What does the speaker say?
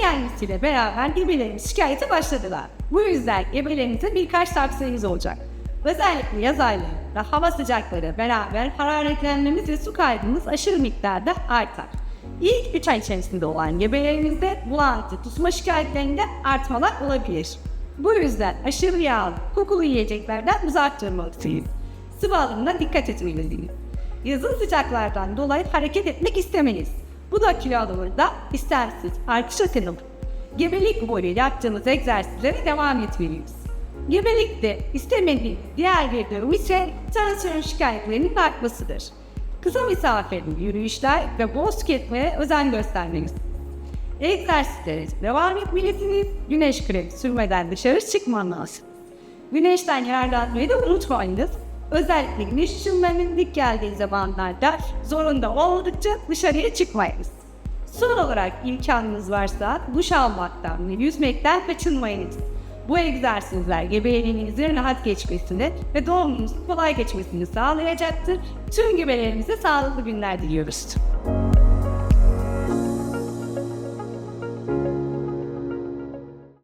gelmesiyle beraber gebelerimiz şikayete başladılar. Bu yüzden gebelerimize birkaç tavsiyemiz olacak. Özellikle yaz aylarında hava sıcakları beraber hararetlenmemiz ve su kaybımız aşırı miktarda artar. İlk 3 ay içerisinde olan gebelerimizde bulantı, kusma şikayetlerinde artmalar olabilir. Bu yüzden aşırı yağlı, kokulu yiyeceklerden uzak durmalısınız. Sıvı alımına dikkat etmelisiniz. Yazın sıcaklardan dolayı hareket etmek istemeyiz. Bu da istemsiz artış atılım. Gebelik boyu yaptığımız egzersizlere devam etmeliyiz. Gebelikte istemediğimiz diğer bir durum ise tansiyon şikayetlerinin artmasıdır. Kısa mesafeli yürüyüşler ve bol tüketmeye özen göstermeliyiz. Egzersizlere devam etmelisiniz. Güneş kremi sürmeden dışarı çıkmamalısınız. Güneşten yararlanmayı da unutmayınız. Özellikle güneş ışınlarının dik geldiği zamanlarda zorunda olmadıkça dışarıya çıkmayınız. Son olarak imkanınız varsa duş almaktan ve yüzmekten kaçınmayınız. Bu egzersizler gebeliğinizin rahat geçmesini ve doğumunuzun kolay geçmesini sağlayacaktır. Tüm gebelerimize sağlıklı günler diliyoruz.